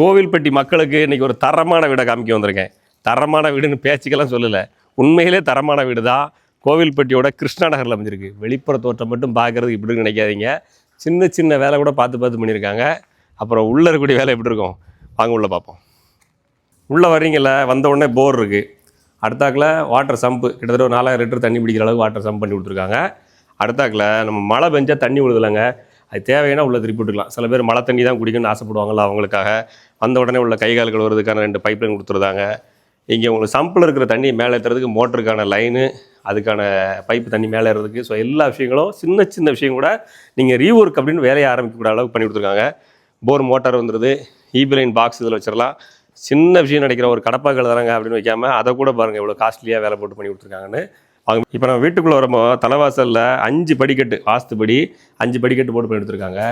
கோவில்பட்டி மக்களுக்கு இன்றைக்கி ஒரு தரமான வீடை காமிக்க வந்திருக்கேன். தரமான வீடுன்னு பேச்சுக்கெல்லாம் சொல்லலை. உண்மையிலே தரமான வீடு தான் கோவில்பட்டியோட கிருஷ்ணா நகரில் அமைஞ்சிருக்கு. வெளிப்புற தோற்றம் மட்டும் பார்க்குறதுக்கு இப்படி நினைக்காதீங்க. சின்ன சின்ன வேலை கூட பார்த்து பார்த்து பண்ணியிருக்காங்க. அப்புறம் உள்ளே இருக்கக்கூடிய வேலை எப்படி இருக்கும்? வாங்க உள்ளே பார்ப்போம். உள்ளே வரீங்கள வந்த உடனே போர் இருக்குது அடுத்தாக்கில் வாட்டர் சம்பு கிட்டத்தட்ட ஒரு நாலாயிரம் லிட்டர் தண்ணி பிடிக்கிற அளவுக்கு வாட்டர் சம்ப் பண்ணி கொடுத்துருக்காங்க. அடுத்தாக்கில் நம்ம மழை பெஞ்சால் தண்ணி விழுதுலங்க. அது தேவையான உள்ள திருப்பி விட்டுக்கலாம். சில பேர் மழை தண்ணி தான் குடிக்கணும்னு ஆசைப்படுவாங்கள்ல அவங்களுக்காக. வந்த உடனே உள்ள கை கால் கழுவுறதுக்கான ரெண்டு பைப் லைன் கொடுத்துருந்தாங்க இங்கே உங்களுக்கு சம்பில் இருக்கிற தண்ணி மேலே ஏற்றுறதுக்கு மோட்டருக்கான லைனு அதுக்கான பைப்பு தண்ணி மேலே ஏறதுக்கு ஸோ எல்லா விஷயங்களும் சின்ன சின்ன விஷயம் கூட நீங்கள் ரீஒர்க் அப்படின்னு வேலையை ஆரம்பிக்கக்கூடிய அளவுக்கு பண்ணி கொடுத்துருக்காங்க. போர் மோட்டார் வந்துடுது ஈபி லைன் பாக்ஸ் இதில் வச்சிடலாம். சின்ன விஷயம் நினைக்கிற ஒரு கடப்பாக்கள் தராங்க அப்படின்னு வைக்காமல் அதை கூட பாருங்கள் இவ்வளோ காஸ்ட்லியாக வேலை போட்டு பண்ணி கொடுத்துருக்காங்கன்னு. அவங்க இப்போ நம்ம வீட்டுக்குள்ளே வரும்போது தலைவாசலில் அஞ்சு படிக்கட்டு வாஸ்துபடி அஞ்சு படிக்கட்டு போட்டு பண்ணி எடுத்துருக்காங்க.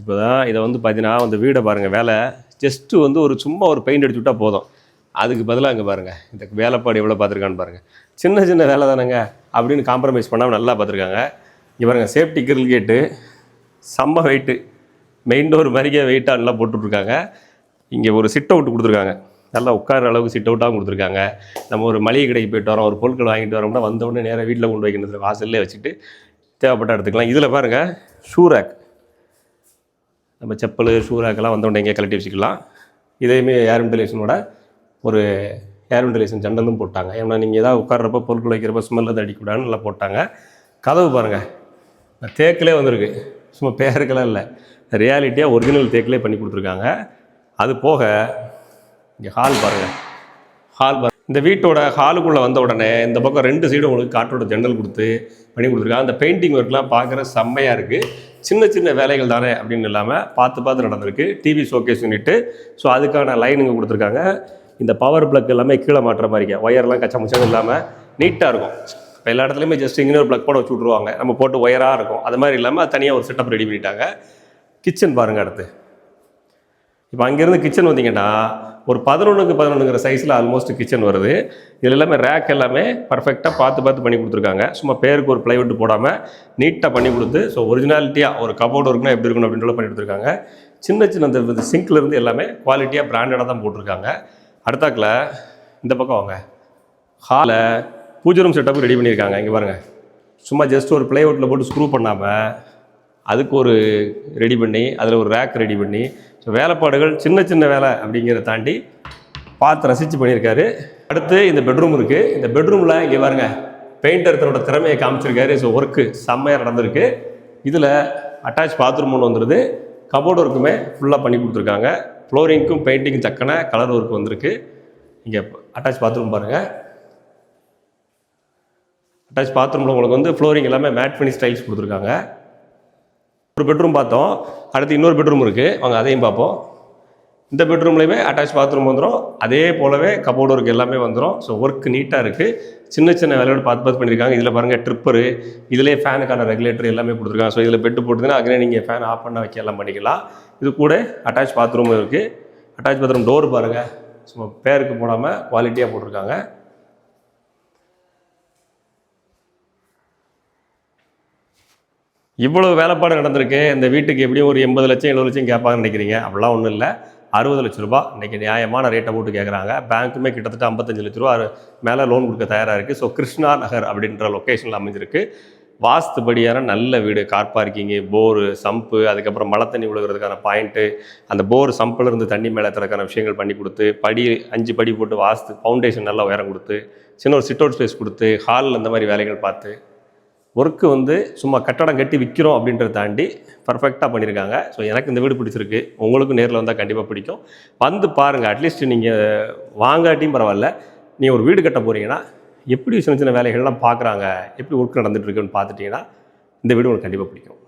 இப்போ தான் இதை வந்து பார்த்தீங்கன்னா அந்த வீடை பாருங்கள் வேலை. ஜஸ்ட்டு வந்து ஒரு சும்மா ஒரு பெயிண்ட் அடிச்சு விட்டால் போதும். அதுக்கு பதிலாக இங்கே பாருங்கள் இந்த வேலைப்பாடு எவ்வளோ பார்த்துருக்கான்னு பாருங்கள் சின்ன சின்ன வேலை தானேங்க அப்படின்னு காம்ப்ரமைஸ் பண்ணாமல் நல்லா பார்த்துருக்காங்க. இங்கே பாருங்கள் சேஃப்டி கிரில் கேட்டு செம்ம வெயிட்டு மெயின் டோர் மாதிரிக்கே வெயிட்டாக நல்லா போட்டுட்ருக்காங்க இங்கே ஒரு சிட் அவுட் கொடுத்துருக்காங்க. நல்லா உட்கார அளவுக்கு சிட் அவுட்டாகவும் கொடுத்துருக்காங்க. நம்ம ஒரு மளிகை கடைக்கு போயிட்டு வரோம் ஒரு பொருட்கள் வாங்கிட்டு வரோம்னா வந்தவுடனே நேராக வீட்டில் கொண்டு வைக்கிறது வாசல்லே வச்சுட்டு தேவைப்பட்ட எடுத்துக்கலாம். இதில் பாருங்கள் ஷூ ரேக் நம்ம செப்பல் ஷூ ரேக்கெல்லாம் வந்த உடனே எங்கேயே கழட்டி வச்சுக்கலாம். இதையுமே ஏர் வென்டிலேஷனோட ஒரு ஏர் வென்டிலேஷன் ஜன்னலும் போட்டாங்க. ஏன்னா நீங்கள் ஏதாவது உட்கார்றப்ப பொருட்கள் வைக்கிறப்ப ஸ்மெல் எதுவும் அடிக்கூடாதுன்னு நல்லா போட்டாங்க. கதவு பாருங்கள் தேக்கிலே வந்திருக்கு. சும்மா பேருக்கெல்லாம் இல்லை. ரியாலிட்டியாக ஒரிஜினல் தேக்கிலே பண்ணி கொடுத்துருக்காங்க. அது போக இங்கே ஹால் பாருங்கள் ஹால் பாரு. இந்த வீட்டோட ஹாலுக்குள்ளே வந்த உடனே இந்த பக்கம் ரெண்டு சைடும் உங்களுக்கு காற்றோட ஜன்னல் கொடுத்து பண்ணி கொடுத்துருக்காங்க. அந்த பெயிண்டிங் ஒர்க்லாம் பார்க்குற செம்மையாக இருக்குது சின்ன சின்ன வேலைகள் தானே அப்படின்னு இல்லாமல் பார்த்து பார்த்து நடந்திருக்கு. டிவி ஷோகேஸ் யூனிட்டு ஸோ அதுக்கான லைனுங்க கொடுத்துருக்காங்க. இந்த பவர் பிளக் எல்லாமே கீழே மாட்டுற மாதிரிங்க ஒயர்லாம் கச்சா முச்சம் இல்லாமல் நீட்டாக இருக்கும். இப்போ எல்லா இடத்துலையுமே ஜஸ்ட் இங்கே ஒரு ப்ளக் போட வச்சு விட்ருவாங்க நம்ம போட்டு ஒயராக இருக்கும். அது மாதிரி இல்லாமல் தனியாக ஒரு செட்டப் ரெடி பண்ணிட்டாங்க. கிச்சன் பாருங்கள் அடுத்து. இப்போ அங்கேருந்து கிச்சன் வந்தீங்கன்னா ஒரு பதினொன்றுக்கு பதினொன்றுங்கிற சைஸில் ஆல்மோஸ்ட் கிச்சன் வருது. இதில் எல்லாமே ரேக் எல்லாமே பர்ஃபெக்டாக பார்த்து பார்த்து பண்ணி கொடுத்துருக்காங்க. சும்மா பேருக்கு ஒரு ப்ளைவுட் போடாமல் நீட்டாக பண்ணி கொடுத்து ஸோ ஒரிஜினாலிட்டியாக ஒரு கபோர்டு இருக்குன்னா எப்படி இருக்கணும் அப்படின்ற பண்ணி கொடுத்துருக்காங்க. சின்ன சின்ன இந்த சிங்க்லேருந்து எல்லாமே குவாலிட்டியாக பிராண்டடாக தான் போட்டிருக்காங்க. அடுத்தாக்கில் இந்த பக்கம் வாங்க. ஹாலை பூஜை ரூம் செட்டப் ரெடி பண்ணியிருக்காங்க. இங்கே பாருங்கள் சும்மா ஜஸ்ட் ஒரு ப்ளைவுட்டில் போட்டு ஸ்க்ரூ பண்ணாமல் அதுக்கு ஒரு ரெடி பண்ணி அதில் ஒரு ரேக் ரெடி பண்ணி ஸோ வேலைப்பாடுகள் சின்ன சின்ன வேலை அப்படிங்கிறத தாண்டி பார்த்து ரசித்து பண்ணியிருக்காரு. அடுத்து இந்த பெட்ரூம் இருக்குது இந்த பெட்ரூமில் இங்கே பாருங்க பெயிண்டர் தன்னோட திறமையை காமிச்சிருக்காரு. ஸோ ஒர்க்கு செம்மையாக நடந்திருக்கு. இதில் அட்டாச் பாத்ரூம் ஒன்று வந்துடுது கபோர்டு ஒர்க்குமே ஃபுல்லாக பண்ணி கொடுத்துருக்காங்க. ஃப்ளோரிங்க்கும் பெயிண்டிங்கும் தக்கன கலர் ஒர்க் வந்திருக்கு. இங்கே அட்டாச் பாத்ரூம் பாருங்கள் அட்டாச் பாத்ரூமில் உங்களுக்கு வந்து ஃப்ளோரிங் எல்லாமே மேட் பண்ணி ஸ்டைல்ஸ் கொடுத்துருக்காங்க. ஒரு பெட்ரூம் பார்த்தோம். அடுத்து இன்னொரு பெட்ரூம் இருக்குது வாங்க அதையும் பார்ப்போம். இந்த பெட்ரூம்லேயுமே அட்டாச் பாத்ரூம் வந்துடும் அதே போலவே கபோர்டு ஒர்க் எல்லாமே வந்துடும் ஸோ ஒர்க் நீட்டாக இருக்குது சின்ன சின்ன வேலையோட பார்த்து பார்த்து பண்ணியிருக்காங்க. இதில் பாருங்கள் ட்ரிப்பரு இதிலே ஃபேனுக்கான ரெகுலேட்டர் எல்லாமே கொடுத்துருக்காங்க. ஸோ இதில் பெட்டு போட்டுதுன்னா அங்கே நீங்கள் ஃபேன் ஆஃப் பண்ண வைக்க எல்லாம் பண்ணிக்கலாம். இது கூட அட்டாச் பாத்ரூம் இருக்குது அட்டாச் பாத்ரூம் டோர் பாருங்கள் சும்மா பேருக்கு போடாமல் குவாலிட்டியாக போட்டிருக்காங்க. இவ்வளவு வேலைப்பாடு நடந்திருக்கு. இந்த வீட்டுக்கு எப்படியும் ஒரு எண்பது லட்சம் எழுபது லட்சம் கேட்பாங்கன்னு நினைக்கிறீங்க. அப்படிலாம் ஒன்றும் இல்லை. அறுபது லட்ச ரூபா. இன்றைக்கி நியாயமான ரேட்டை போட்டு கேட்குறாங்க பேங்க்குமே கிட்டத்தட்ட ஐம்பத்தஞ்சு லட்ச ரூபா மேலே லோன் கொடுக்க தயாராக இருக்குது ஸோ கிருஷ்ணா நகர் அப்படின்ற லொக்கேஷனில் அமைஞ்சிருக்கு. வாஸ்துபடியான நல்ல வீடு. கார் பார்க்கிங்கு போரு சம்பு அதுக்கப்புறம் மழை தண்ணி விழுகிறதுக்கான பாயிண்ட்டு அந்த போர் சம்பில் இருந்து தண்ணி மேலே ஏற்றுறதுக்கான விஷயங்கள் பண்ணி கொடுத்து படி அஞ்சு படி போட்டு வாஸ்து ஃபவுண்டேஷன் நல்லா உயரம் கொடுத்து சின்ன ஒரு சிட் அவுட் ஸ்பேஸ் கொடுத்து ஹாலில் இந்த மாதிரி வேலைகள் பார்த்து ஒர்க்கு வந்து சும்மா கட்டடம் கட்டி விற்கிறோம் அப்படின்றத தாண்டி பர்ஃபெக்டாக பண்ணியிருக்காங்க ஸோ எனக்கு இந்த வீடு பிடிச்சிருக்கு. உங்களுக்கும் நேரில் வந்தால் கண்டிப்பாக பிடிக்கும். வந்து பாருங்கள் அட்லீஸ்ட் நீங்கள் வாங்காட்டியும் பரவாயில்ல. நீங்கள் ஒரு வீடு கட்ட போகிறீங்கன்னா எப்படி சின்ன சின்ன வேலைகள்லாம் பார்க்குறாங்க எப்படி ஒர்க் நடந்துட்டு இருக்குன்னு பார்த்துட்டிங்கன்னா இந்த வீடு உங்களுக்கு கண்டிப்பாக பிடிக்கும்.